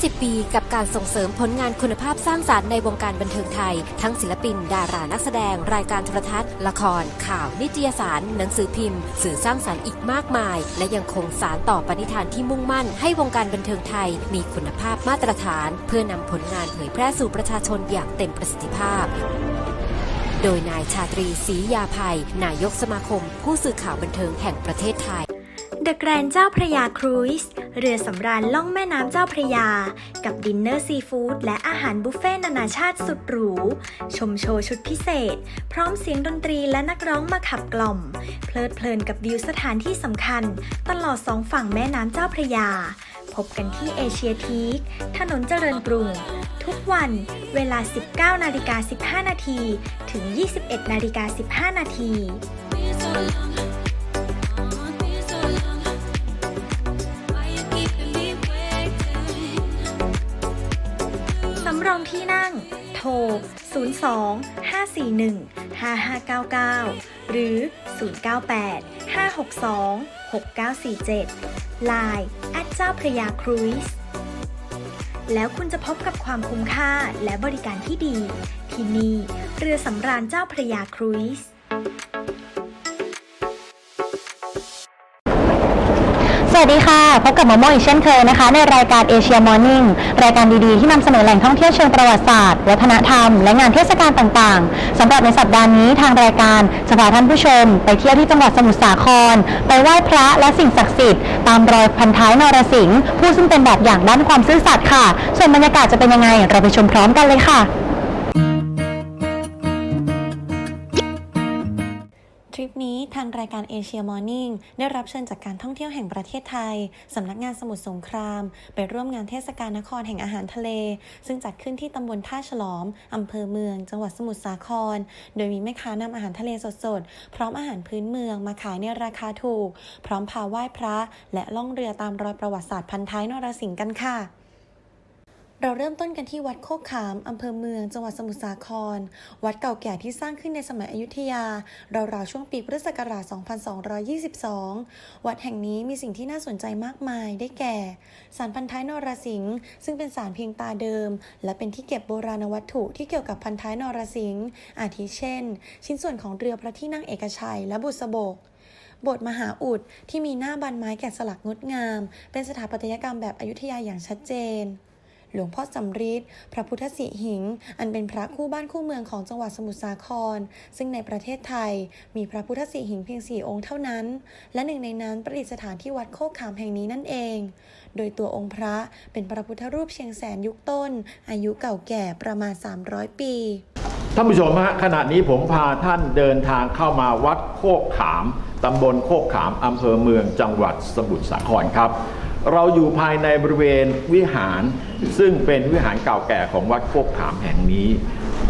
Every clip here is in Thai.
50 ปีกับการส่งเสริมผลงานคุณภาพสร้างสารรค์ในวงการบันเทิงไทย ทั้งศิลปิน ดารานักแสดง รายการโทรทัศน์ ละคร ข่าว นิตยสาร หนังสือพิมพ์ สื่อสร้างสารรค์อีกมากมาย และยังคงสารต่อปณิธานที่มุ่งมั่น ให้วงการบันเทิงไทย มีคุณภาพมาตรฐาน เพื่อนำผลงานเผยแพร่สู่ประชาชนอย่างเต็มประสิทธิภาพโดยนายชาตรีศรียาภัย นายกสมาคม ผู้สื่อข่าวบันเทิงแห่งประเทศไทย เดอะแกรนเจ้าพระยาครูซเรือสำราญล่องแม่น้ำเจ้าพระยา กับดินเนอร์ซีฟู้ดและอาหารบุฟเฟ่ต์นานาชาติสุดหรู ชมโชว์ชุดพิเศษ พร้อมเสียงดนตรีและนักร้องมาขับกล่อม เพลิดเพลินกับวิวสถานที่สำคัญ ตลอดสองฝั่งแม่น้ำเจ้าพระยา พบกันที่เอเชียทีคถนนเจริญกรุง ทุกวันเวลา 19นาฬิกา15 นาทีถึง 21นาฬิกา15 นาที ที่นั่ง โทร 02 541 5599 หรือ 098 562 6947 Line แอดเจ้าพระยาครูซแล้วคุณจะพบกับความคุ้มค่าและบริการที่ดี ที่นี่เรือสำราญเจ้าพระยาครูซ วัสดีค่ะ พบกับมอโมอีกเช่นเคยนะคะ ในรายการเอเชียมอร์นิ่งรายการดีๆ ที่นำเสนอแหล่งท่องเที่ยวเชิงประวัติศาสตร์ วัฒนธรรม และงานเทศกาลต่างๆสำหรับในสัปดาห์นี้ทางรายการจะพาท่านผู้ชม ไปเที่ยวที่จังหวัดสมุทรสาคร ไปไหว้พระและสิ่งศักดิ์สิทธิ์ตามรอยพันท้ายนรสิงห์ผู้ซึ่งเป็นแบบอย่างด้านความซื่อสัตย์ค่ะ ส่วนบรรยากาศจะเป็นยังไงเราไปชมพร้อมกันเลยค่ะ ทางรายการเอเชียมอร์นิ่งได้รับเชิญจากการท่องเที่ยวแห่งประเทศไทย สำนักงานสมุทรสงคราม ไปร่วมงานเทศกาลนครแห่งอาหารทะเล ซึ่งจัดขึ้นที่ตำบลท่าฉลอม อำเภอเมือง จังหวัดสมุทรสาคร โดยมีแม่ค้านำอาหารทะเลสดๆ พร้อมอาหารพื้นเมืองมาขายในราคาถูก พร้อมพาไหว้พระ และล่องเรือตามรอยประวัติศาสตร์พันท้ายนรสิงห์กันค่ะ เราเริ่มต้นกันที่วัดโคกขาม อำเภอเมือง จังหวัดสมุทรสาคร วัดเก่าแก่ที่สร้างขึ้นในสมัยอยุธยา ราวๆช่วงปีพุทธศักราช 2222 วัดแห่งนี้มีสิ่งที่น่าสนใจมากมาย ได้แก่ สารพันท้ายนรสิงห์ ซึ่งเป็นสารเพียงตาเดิม และเป็นที่เก็บโบราณวัตถุที่เกี่ยวกับพันท้ายนรสิงห์ อาทิเช่น ชิ้นส่วนของเรือพระที่นั่งเอกชัย และบุษบกโบสถ์มหาอุดที่มีหน้าบานไม้แกะสลักงดงาม เป็นสถาปัตยกรรมแบบอยุธยาอย่างชัดเจน หลวงพ่อสำริดพระพุทธสิหิง อันเป็นพระคู่บ้านคู่เมืองของจังหวัดสมุทรสาคร ซึ่งในประเทศไทย มีพระพุทธสิหิงเพียงสี่องค์เท่านั้น และหนึ่งในนั้นประดิษฐานที่วัดโคกขามแห่งนี้นั่นเอง โดยตัวองค์พระเป็นพระพุทธรูปเชียงแสนยุคต้น อายุเก่าแก่ประมาณ 300 ปีท่านผู้ชมฮะขณะนี้ผมพาท่านเดินทางเข้ามาวัดโคกขามตำบลโคกขามอำเภอเมืองจังหวัดสมุทรสาครครับ เราอยู่ภายในบริเวณวิหาร ซึ่งเป็นวิหารเก่าแก่ของวัดโคกขามแห่งนี้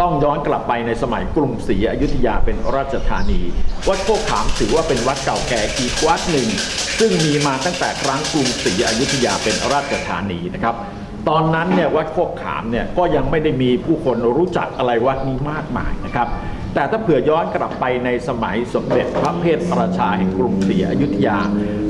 ต้องย้อนกลับไปในสมัยกรุงศรีอยุธยาเป็นราชธานี วัดโคกขามถือว่าเป็นวัดเก่าแก่อีกวัดหนึ่ง ซึ่งมีมาตั้งแต่ครั้งกรุงศรีอยุธยาเป็นราชธานีนะครับตอนนั้นเนี่ยวัดโคกขามเนี่ยก็ยังไม่ได้มีผู้คนรู้จักอะไรวัดนี้มากมายนะครับ แต่ถ้าเผื่อย้อนกลับไปในสมัยสมเด็จพระเพทราชาแห่งกรุงศรีอยุธยา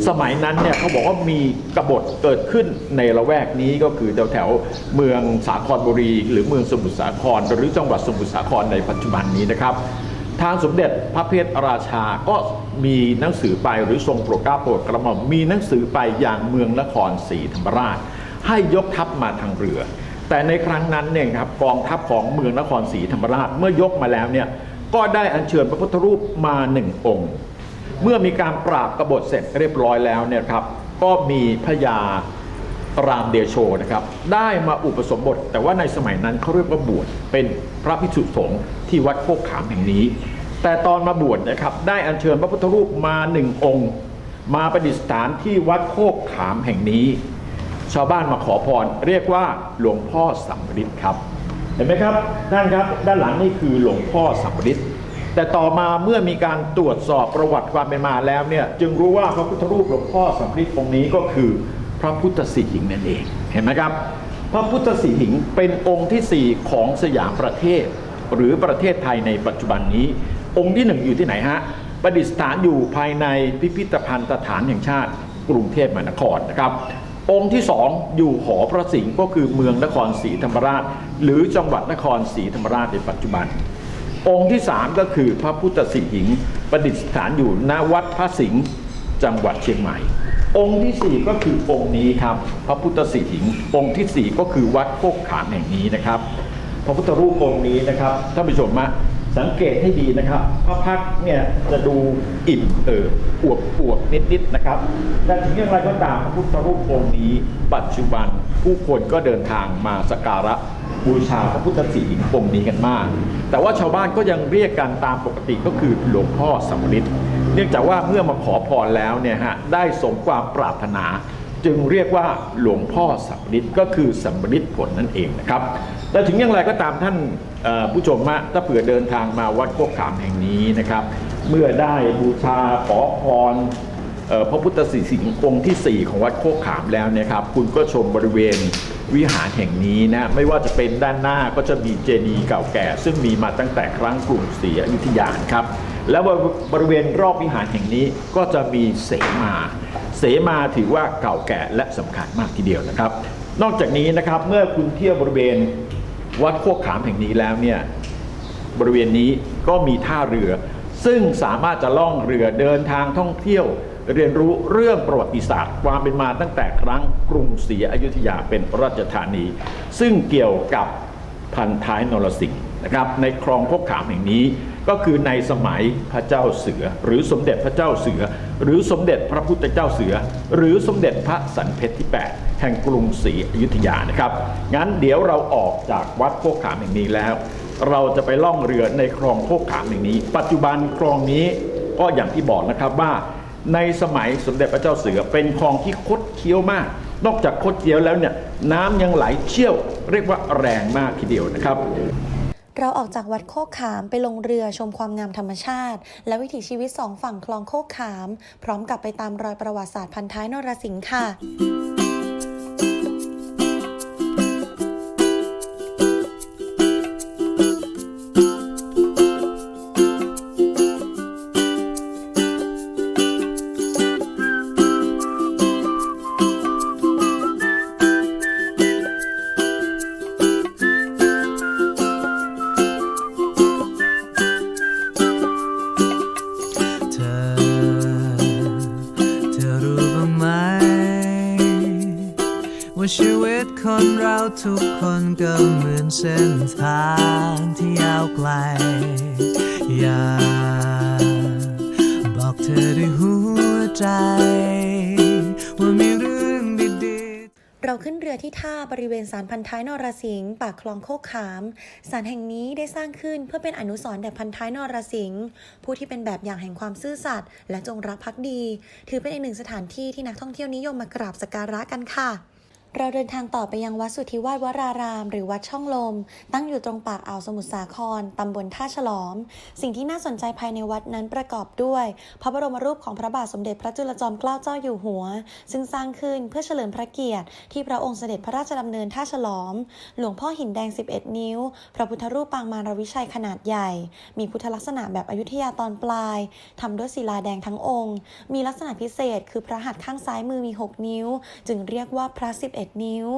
สมัยนั้นเนี่ยเขาบอกว่ามี กบฏเกิดขึ้นในละแวกนี้ก็คือแถวแถวเมืองสาครบุรี หรือเมืองสมุทรสาคร หรือจังหวัดสมุทรสาครในปัจจุบันนี้นะครับ ทางสมเด็จพระเพทราชาก็มีหนังสือไปหรือทรงโปรดเกล้าโปรดกระหม่อมมีหนังสือไปอย่างเมืองนครศรีธรรมราช ให้ยกทัพมาทางเรือ แต่ในครั้งนั้นเนี่ยครับกองทัพของเมืองนครศรีธรรมราชเมื่อยกมาแล้วเนี่ยก็ได้อัญเชิญพระพุทธรูปมาหนึ่งองค์ เมื่อมีการปราบกบฏเสร็จเรียบร้อยแล้วเนี่ยครับ ก็มีพระยารามเดโชนะครับ ได้มาอุปสมบท แต่ว่าในสมัยนั้นเขาเรียกว่าบวชเป็นพระภิกษุสงฆ์ที่วัดโคกขามแห่งนี้ แต่ตอนมาบวชนะครับ ได้อัญเชิญพระพุทธรูปมาหนึ่งองค์ มาประดิษฐานที่วัดโคกขามแห่งนี้ ชาวบ้านมาขอพรเรียกว่าหลวงพ่อสัมฤทธิ์ครับ เห็นไหมครับท่านครับ ด้านหลังนี่คือหลวงพ่อสัมฤทธิ์ แต่ต่อมาเมื่อมีการตรวจสอบประวัติความเป็นมาแล้วเนี่ยจึงรู้ว่าพระพุทธรูปหลวงพ่อสัมฤทธิ์องค์นี้ก็คือพระพุทธสิหิงนั่นเองเห็นไหมครับ พระพุทธสิหิงเป็นองค์ที่สี่ของสยามประเทศ หรือประเทศไทยในปัจจุบันนี้ องค์ที่หนึ่งอยู่ที่ไหนฮะประดิษฐานอยู่ภายในพิพิธภัณฑ์สถานแห่งชาติกรุงเทพมหานครนะครับองค์ที่สองอยู่หอพระสิงห์ก็คือเมืองนครศรีธรรมราช หรือจังหวัดนครศรีธรรมราชในปัจจุบัน องค์ที่สามก็คือพระพุทธสิหิงค์ประดิษฐานอยู่ณวัดพระสิงห์จังหวัดเชียงใหม่ องค์ที่สี่ก็คือองค์นี้ครับ พระพุทธสิหิงค์องค์ที่สี่ก็คือวัดโคกขามแห่งนี้นะครับ พระพุทธรูปองค์นี้นะครับท่านผู้ชมมาสังเกตให้ดีนะครับ พระพักเนี่ยจะดูอิ่มเอิบอวบอวบนิดๆนะครับแต่ถึงอย่างไรก็ตามพระพุทธรูปองค์นี้ ปัจจุบันผู้คนก็เดินทางมาสักการะ บูชาพระพุทธศีหิงค์องค์นี้กันมาก แต่ว่าชาวบ้านก็ยังเรียกกันตามปกติก็คือหลวงพ่อสำริดเนื่องจากว่าเมื่อมาขอพรแล้วเนี่ยฮะได้สมความปรารถนา จึงเรียกว่าหลวงพ่อสัมฤทธิ์ก็คือสัมฤทธิ์ผลนั่นเองนะครับแต่ถึงอย่างไรก็ตามท่านผู้ชมฮะถ้าเผื่อเดินทางมาวัดโคกขามแห่งนี้นะครับ เมื่อได้บูชาขอพร พระพุทธสีสิงห์องค์ที่ 4 ของวัดโคกขามแล้วเนะครับ คุณก็ชมบริเวณวิหารแห่งนี้นะ ไม่ว่าจะเป็นด้านหน้าก็จะมีเจดีย์เก่าแก่ ซึ่งมีมาตั้งแต่ครั้งกรุงศรีอยุธยาครับ แล้วบริเวณรอบวิหารแห่งนี้ก็จะมีเสมา เสมาถือว่าเก่าแก่และสำคัญมากทีเดียวนะครับ นอกจากนี้นะครับเมื่อคุณเที่ยวบริเวณวัดโคกขามแห่งนี้แล้วเนี่ยบริเวณนี้ก็มีท่าเรือ ซึ่งสามารถจะล่องเรือเดินทางท่องเที่ยว เรียนรู้เรื่องประวัติศาสตร์ ความเป็นมาตั้งแต่ครั้งกรุงศรีอยุธยาเป็นราชธานี ซึ่งเกี่ยวกับพันท้ายนรสิงห์นะครับในคลองพกขามแห่งนี้ก็คือในสมัยพระเจ้าเสือ หรือสมเด็จพระเจ้าเสือ หรือสมเด็จพระพุทธเจ้าเสือ หรือสมเด็จพระสันเพชรที่ 8 แห่งกรุงศรีอยุธยานะครับงั้นเดี๋ยวเราออกจากวัดโคกขามแห่งนี้แล้ว เราจะไปล่องเรือในคลองโคกขามแห่งนี้ ปัจจุบันคลองนี้ก็อย่างที่บอกนะครับว่า ในสมัยสมเด็จพระเจ้าเสือเป็นคลองที่คดเคี้ยวมาก นอกจากคดเคี้ยวแล้วเนี่ยน้ำยังไหลเชี่ยว เรียกว่าแรงมากทีเดียวนะครับ เราออกจากวัดโคกขามไปลงเรือชมความงามธรรมชาติ และวิถีชีวิตสองฝั่งคลองโคกขาม พร้อมกับไปตามรอยประวัติศาสตร์พันท้ายนรสิงห์ค่ะ คนเราทุกคนก็เหมือนเส้นทางที่ยาวไกล อยาบอกเธอด้วยหัวใจ ว่ามีเรื่องดีๆ เราขึ้นเรือที่ท่าบริเวณศาลพันท้ายนรสิงห์ปากคลองโคกขามศาลแห่งนี้ได้สร้างขึ้นเพื่อเป็นอนุสรณ์แด่พันท้ายนรสิงห์ผู้ที่เป็นแบบอย่างแห่งความซื่อสัตย์และจงรักภักดี ถือเป็นอีกหนึ่งสถานที่ที่นักท่องเที่ยวนิยมมากราบสักการะกันค่ะ เราเดินทางต่อไปยังวัดสุทธิวาสวราราม หรือวัดช่องลม ตั้งอยู่ตรงปากอ่าวสมุทรสาคร ตำบลท่าฉลอม สิ่งที่น่าสนใจภายในวัดนั้นประกอบด้วย พระบรมรูปของพระบาทสมเด็จพระจุลจอมเกล้าเจ้าอยู่หัว ซึ่งสร้างขึ้นเพื่อเฉลิมพระเกียรติ ที่พระองค์เสด็จพระราชดำเนินท่าฉลอม หลวงพ่อหินแดง 11 นิ้ว พระพุทธรูปปางมารวิชัยขนาดใหญ่ มีพุทธลักษณะแบบอยุธยาตอนปลายทำด้วยศิลาแดงทั้งองค์ มีลักษณะพิเศษ คือพระหัตถ์ข้างซ้ายมือมี 6 นิ้ว จึงเรียกว่าพระ11นิ้ว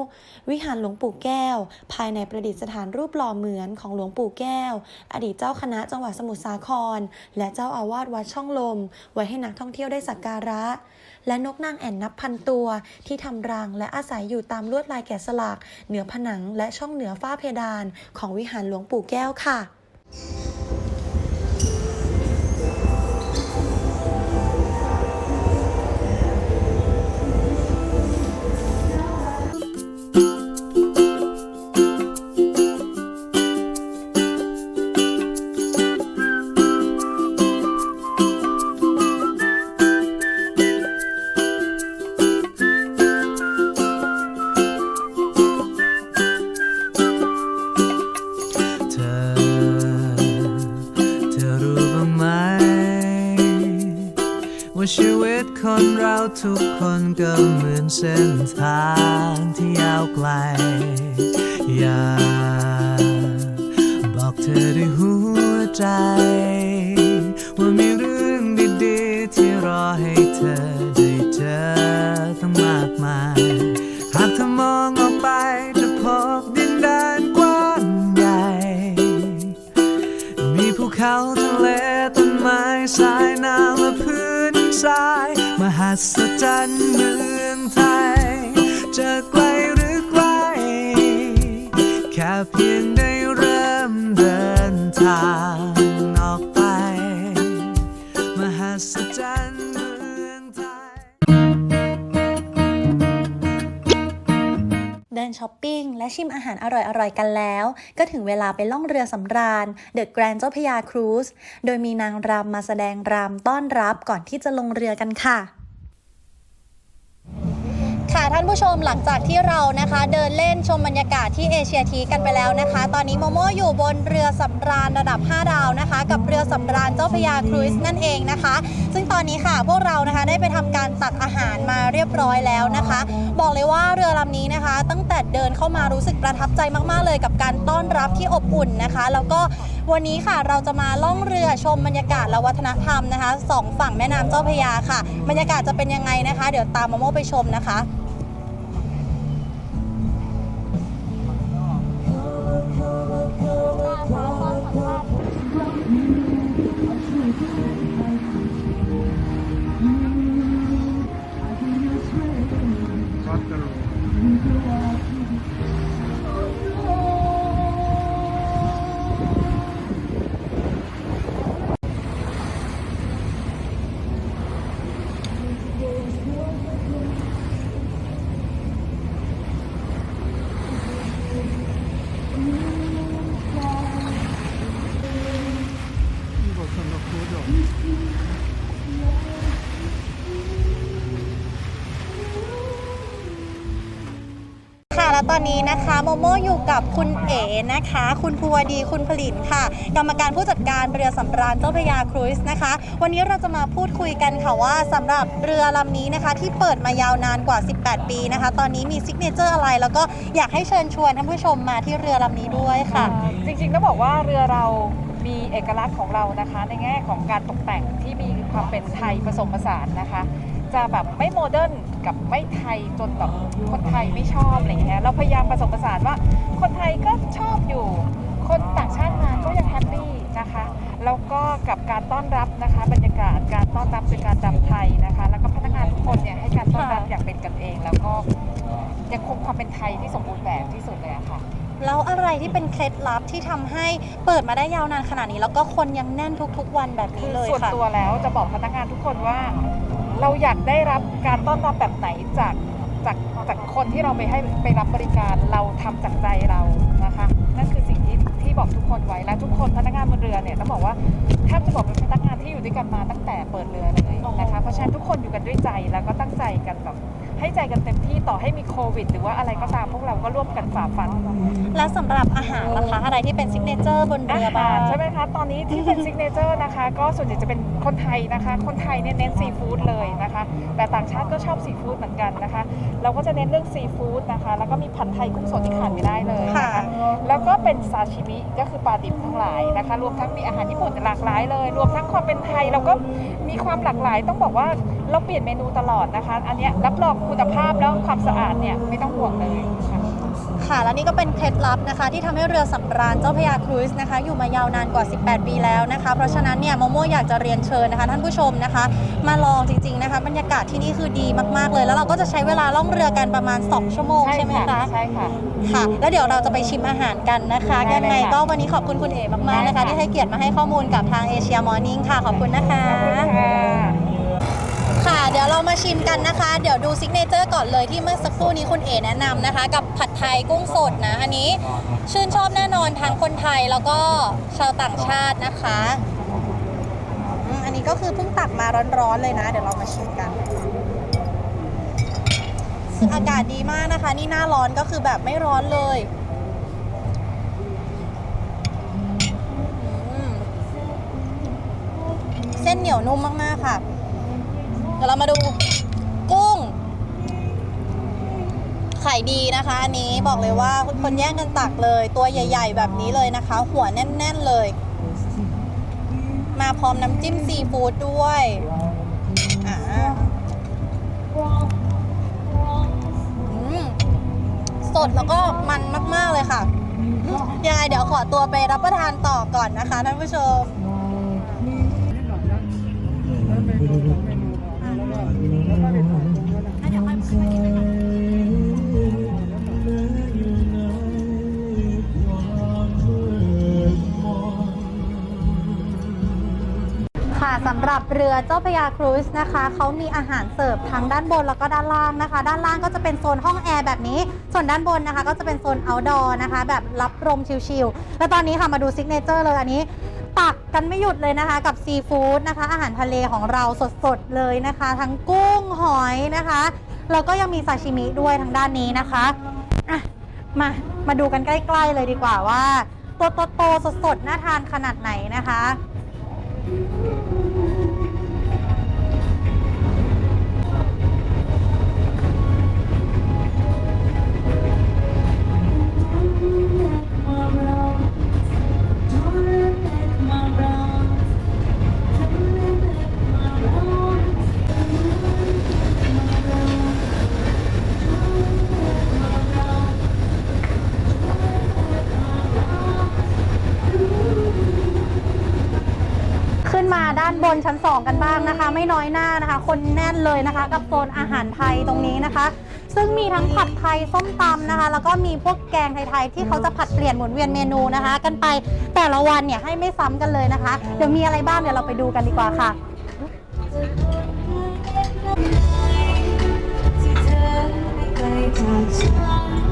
วิหารหลวงปู่แก้ว ภายในประดิษฐานรูปหล่อเหมือนของหลวงปู่แก้ว อดีตเจ้าคณะจังหวัดสมุทรสาคร และเจ้าอาวาสวัดช่องลม ไว้ให้นักท่องเที่ยวได้สักการะ และนกนางแอ่นนับพันตัวที่ทำรังและอาศัยอยู่ตามลวดลายแกะสลัก เหนือผนังและช่องเหนือฝ้าเพดาน ของวิหารหลวงปู่แก้วค่ะ ทุกคนก็เหมือนเส้นทาง และชิมอาหารอร่อยๆกันแล้ว ก็ถึงเวลาไปล่องเรือสำราญ The Grand เจ้าพยาครูซโดยมีนางรำมาแสดงรำต้อนรับก่อนที่จะลงเรือกันค่ะ ค่ะท่านผู้ชมหลังจากที่เรานะคะ เดินเล่นชมบรรยากาศที่เอเชียทีกันไปแล้วนะคะ ตอนนี้โมโมอยู่บนเรือสำราญระดับ 5 ดาวนะคะ กับเรือสำราญเจ้าพยาครูซนั่นเองนะคะ ซึ่งตอนนี้ค่ะพวกเรานะคะได้ไปทำการตักอาหารมาเรียบร้อยแล้วนะคะ บอกเลยว่าเรือลำนี้นะคะ ตั้งแต่เดินเข้ามารู้สึกประทับใจมากๆเลย กับการต้อนรับที่อบอุ่นนะคะ แล้วก็วันนี้ค่ะเราจะมาล่องเรือชมบรรยากาศและวัฒนธรรมนะคะสองฝั่งแม่น้ำเจ้าพยาค่ะ บรรยากาศจะเป็นยังไงนะคะ เดี๋ยวตามโมโมไปชมนะคะ ตอนนี้นะคะโมโมอยู่กับคุณเอ๋นะคะ คุณภูวดีคุณผลินค่ะ กรรมการผู้จัดการเรือสำราญเจ้าพระยาครูซนะคะ วันนี้เราจะมาพูดคุยกันค่ะว่าสำหรับเรือลำนี้นะคะ ที่เปิดมายาวนานกว่า 18 ปีนะคะ ตอนนี้มีซิกเนเจอร์อะไร แล้วก็อยากให้เชิญชวนท่านผู้ชมมาที่เรือลำนี้ด้วยค่ะ จริงๆต้องบอกว่าเรือเรามีเอกลักษณ์ของเรานะคะ ในแง่ของการตกแต่งที่มีความเป็นไทยผสมผสานนะคะ จะแบบไม่โมเดิร์นกับไม่ไทยจนแบบคนไทยไม่ชอบอะไรอย่างเงี้ยเราพยายามผสมผสานว่า คนไทยก็ชอบอยู่ คนต่างชาติมาก็ยังแฮปปี้นะคะแล้วก็กับการต้อนรับนะคะ บรรยากาศการต้อนรับเป็นการรำไทยนะคะ แล้วก็พนักงานทุกคนเนี่ยให้การต้อนรับค่ะอย่างเป็นกันเอง แล้วก็ยังคงความเป็นไทยที่สมบูรณ์แบบที่สุดเลยอะค่ะแล้วอะไรที่เป็นเคล็ดลับที่ทำให้เปิดมาได้ยาวนานขนาดนี้ แล้วก็คนยังแน่นทุกๆวันแบบนี้คือเลยส่วนค่ะตัวแล้วจะบอกพนักงานทุกคนว่า เราอยากได้รับการต้อนรับแบบไหนจากจากจากคนที่เราไปให้ไปรับบริการเราทำจากใจเรานะคะนั่นคือสิ่งที่ที่บอกทุกคนไว้และทุกคนพนักงานบนเรือเนี่ยต้องบอกว่าแทบจะบอกเป็นพนักงานที่อยู่ใน ให้มีโควิด หรือว่าอะไรก็ตามพวกเราก็ร่วมกันฝ่าฟันและสำหรับอาหารล่ะคะอะไรที่เป็นซิกเนเจอร์บนอาเรือหาบ้ารงใช่ไหมคะตอนนี้ที่เป็นซิกเนเจอร์นะคะ ก็ส่วนใหญ่จะเป็นคนไทยนะคะ คนไทยเนี่ยเน้นซีฟู้ดเลยนะคะ แต่ต่างชาติก็ชอบซีฟู้ดเหมือนกันนะคะ เราก็จะเน้นเรื่องซีฟู้ดนะคะ แล้วก็มีผัดไทยกุ้งสดที่ขาดไม่ได้เลยนะคะค่ะแล้วก็เป็นซาชิมิก็คือปลาดิบทั้งหลายนะคะ รวมทั้งมีอาหารญี่ปุ่นหลากหลายเลย รวมทั้งความเป็นไทยเราก็มีความหลากหลาย ต้องบอกว่าเราเปลี่ยนเมนูตลอดนะคะ อันเนี้ยรับรองคุณภาพแล้วความสะอาดเนี่ยไม่ต้องห่วงเลยค่ะ ค่ะ และนี่ก็เป็นเคล็ดลับนะคะ ที่ทำให้เรือสำราญเจ้าพระยาครูซนะคะ อยู่มายาวนานกว่า 18 ปีแล้วนะคะ เพราะฉะนั้นเนี่ยโมโมอยากจะเรียนเชิญนะคะ ท่านผู้ชมนะคะ มาลองจริง ๆนะคะ บรรยากาศที่นี่คือดีมากๆเลย แล้วเราก็จะใช้เวลาล่องเรือกันประมาณ 2 ชั่วโมงใช่ไหมคะใช่ค่ะค่ะ แล้วเดี๋ยวเราจะไปชิมอาหารกันนะคะได้ยังเลยไงค่ะก็วันนี้ขอบคุณคุณเอ๋มากๆนะคะได้ค่ะที่ให้เกียรติมาให้ข้อมูลกับทางเอเชียมอร์นิ่งค่ะขอบคุณนะคะ ขอบคุณค่ะ ค่ะ เดี๋ยวเรามาชิมกันนะคะ เดี๋ยวดูซิกเนเจอร์ก่อนเลยที่เมื่อสักครู่นี้คุณเอแนะนำนะคะ กับผัดไทยกุ้งสดนะอันนี้ชื่นชอบแน่นอนทั้งคนไทยแล้วก็ชาวต่างชาตินะคะอืมอันนี้ก็คือเพิ่งตักมาร้อนๆเลยนะ เดี๋ยวเรามาชิมกัน อากาศดีมากนะคะ นี่หน้าร้อนก็คือแบบไม่ร้อนเลยเส้นเหนียวนุ่มมากๆค่ะ ดี๋ยวเรามาดูกุ้ง ไข่ดีนะคะ อันนี้บอกเลยว่าคนแย่งกันตักเลย ตัวใหญ่ ๆ แบบนี้เลยนะคะ หัวแน่น ๆเลย มาพร้อมน้ำจิ้มซีฟู้ดด้วยอ่าสดแล้วก็มันมาก ๆ เลยค่ะยังไงเดี๋ยวขอตัวไปรับประทานต่อก่อนนะคะท่านผู้ชม สำหรับเรือเจ้าพยาครูซนะคะเขามีอาหารเสิร์ฟทั้งด้านบนแล้วก็ด้านล่างนะคะ ด้านล่างก็จะเป็นโซนห้องแอร์แบบนี้ ส่วนด้านบนนะคะ ก็จะเป็นโซน outdoor นะคะ แบบรับลมชิลๆแล้วตอนนี้ค่ะมาดูซิกเนเจอร์เลยอันนี้ตักกันไม่หยุดเลยนะคะกับซีฟู้ดนะคะ อาหารทะเลของเราสดๆเลยนะคะ ทั้งกุ้งหอยนะคะแล้วก็ยังมีซาชิมิด้วยทางด้านนี้นะคะะมามาดูกันใกล้ๆเลยดีกว่าว่าตัวโตๆสดๆน่าทานขนาดไหนนะคะ ขึ้นมาด้านบนชั้น 2 กันบ้างนะคะ ไม่น้อยหน้านะคะ คนแน่นเลยนะคะ กับโซนอาหารไทยตรงนี้นะคะ ซึ่งมีทั้งผัดไทยส้มตำนะคะ แล้วก็มีพวกแกงไทยๆที่เขาจะผัดเปลี่ยนหมุนเวียนเมนูนะคะ กันไปแต่ละวันเนี่ยให้ไม่ซ้ำกันเลยนะคะ เดี๋ยวมีอะไรบ้างเดี๋ยวเราไปดูกันดีกว่าค่ะเส้น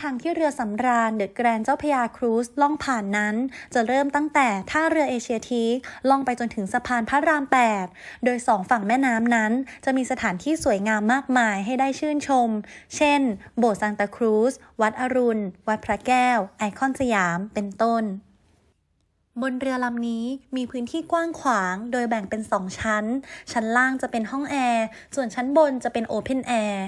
ทางที่เรือสำราญเดอะแกรนเจ้าพระยาครูซล่องผ่านนั้น จะเริ่มตั้งแต่ท่าเรือเอเชียทีคล่องไปจนถึงสะพานพระราม 8 โดยสองฝั่งแม่น้ำนั้น จะมีสถานที่สวยงามมากมายให้ได้ชื่นชม เช่น โบสถ์ซานตาครูซวัดอรุณ วัดพระแก้ว ไอคอนสยาม เป็นต้น บนเรือลำนี้มีพื้นที่กว้างขวาง โดยแบ่งเป็น 2 ชั้น ชั้นล่างจะเป็นห้องแอร์ ส่วนชั้นบนจะเป็นโอเพนแอร์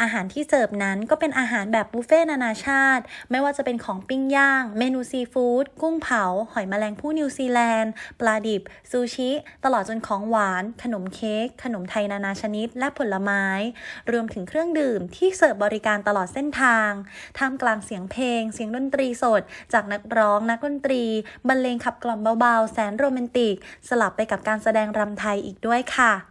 อาหารที่เสิร์ฟนั้นก็เป็นอาหารแบบบุฟเฟ่ต์นานาชาติ ไม่ว่าจะเป็นของปิ้งย่าง เมนูซีฟู้ด กุ้งเผา หอยแมลงภู่นิวซีแลนด์ ปลาดิบ ซูชิ ตลอดจนของหวาน ขนมเค้ก ขนมไทยนานาชนิด และผลไม้ รวมถึงเครื่องดื่มที่เสิร์ฟบริการตลอดเส้นทาง ท่ามกลางเสียงเพลง เสียงดนตรีสด จากนักร้อง นักดนตรี บรรเลงขับกล่อมเบาๆ แสนโรแมนติก สลับไปกับการแสดงรำไทยอีกด้วยค่ะ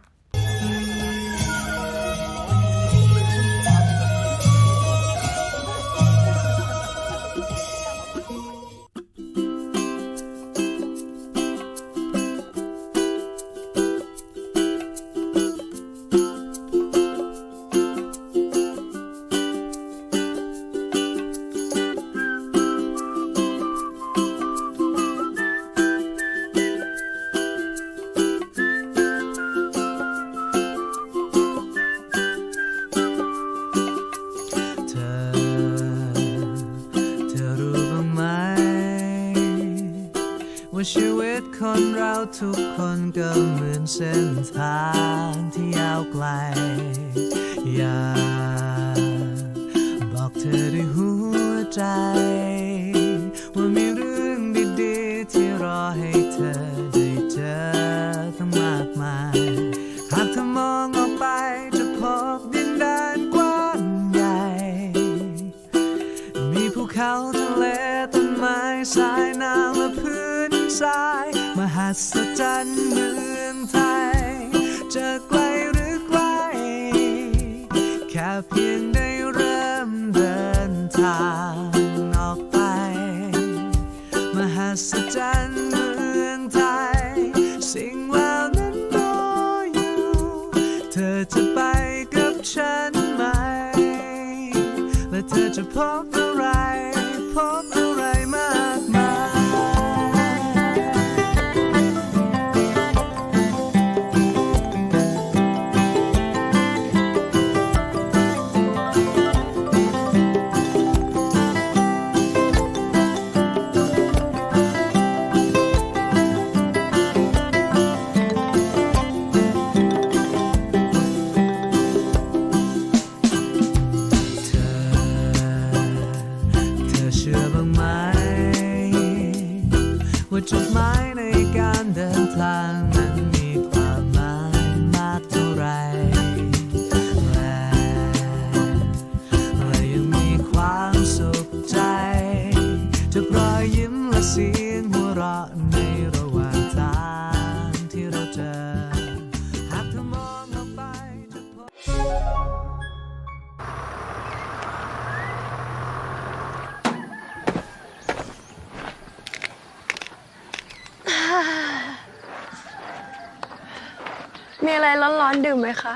ทุกคนก็เหมือนเส้นทางที่ยาวไกล อยากบอกเธอด้วยหัวใจ ว่ามีเรื่องดีๆ ที่รอให้เธอได้เจอตั้งมากมาย หากเธอมองออกไปจะพบดินแดนกว้างใหญ่ มีภูเขาทะเลต้นไม้สายน้ำและพื้น ทราย มหัศจรรย์เมืองไทย จะไกลหรือไกล แค่เพียงได้เริ่มเดินทางออกไป มหัศจรรย์เมืองไทย สิ่งเหล่านั้นรออยู่ เธอจะไปกับฉันไหม และเธอจะพบอะไรพบ มีอะไรร้อนๆดื่มไหมคะ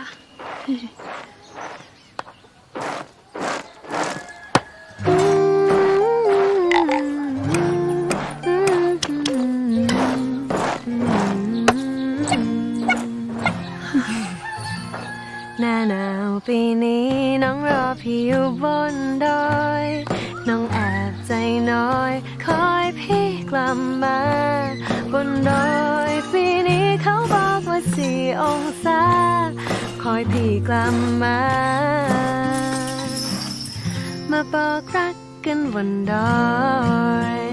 หน้าหนาวปีนี้น้องรอพี่อยู่บนดอย น้องแอบใจน้อย คอยพี่กลับมาบนดอย องศาคอยพี่กลับมา มาบอกรักกันบนดอย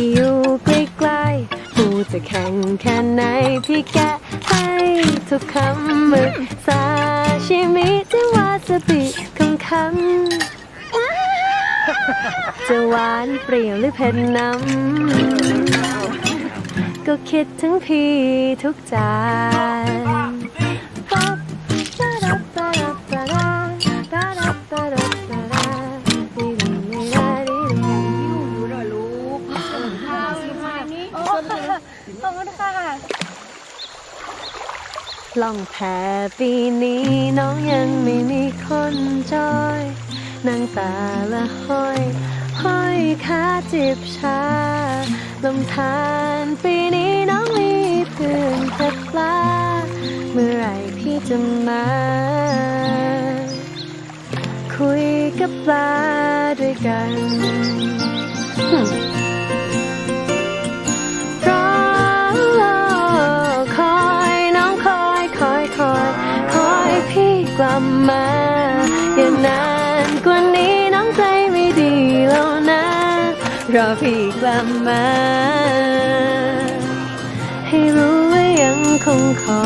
ที่อยู่ใกล้ๆปูจะแข็งแค่ไหนพี่แกให้ทุกคำมึกซาชิมิจะวาซาบิคำคำจะหวานเปรี้ยวหรือเผ็ดน้ำก็คิดถึงพี่ทุกจาน ล่องแพปีนี้น้องยังไม่มีคนจอยนางตาละห้อย ห้อยขาจิบชาลมทานปีนี้น้องมีเพื่อนแต่ปลาเมื่อไรพี่จะมา คุยกับปลาด้วยกัน กลับมา อย่านานกว่านี้น้องใจไม่ดีแล้วนะรอพี่กลับมา ให้รู้ว่ายังคงขอ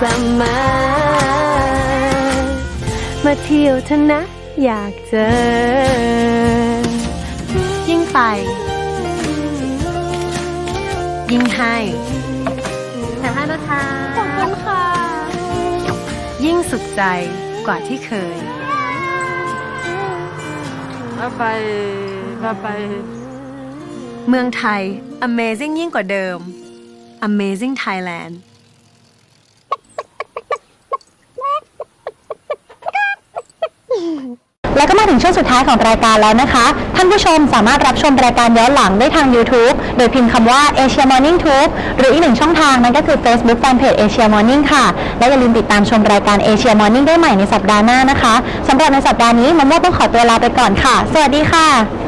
กลับมา มาเที่ยวเถอะนะ อยากเจอ ยิ่งไป ยิ่งให้แต่ให้นะคะขอบคุณค่ะ ยิ่งสุขใจกว่าที่เคยมาไปมาไป เมืองไทย Amazing ยิ่งกว่าเดิม Amazing Thailand แล้วก็มาถึงช่วง สุดท้ายของรายการแล้วนะคะ ท่านผู้ชมสามารถรับชมรายการย้อนหลังได้ทาง YouTube โดยพิมพ์คำว่า Asia Morning Tube หรืออีกหนึ่งช่องทางนั่นก็คือ Facebook Fanpage Asia Morning ค่ะ และอย่าลืมติดตามชมรายการ Asia Morning ได้ใหม่ในสัปดาห์หน้านะคะสำหรับในสัปดาห์นี้มัมโม่ต้องขอตัวลาไปก่อนค่ะ สวัสดีค่ะ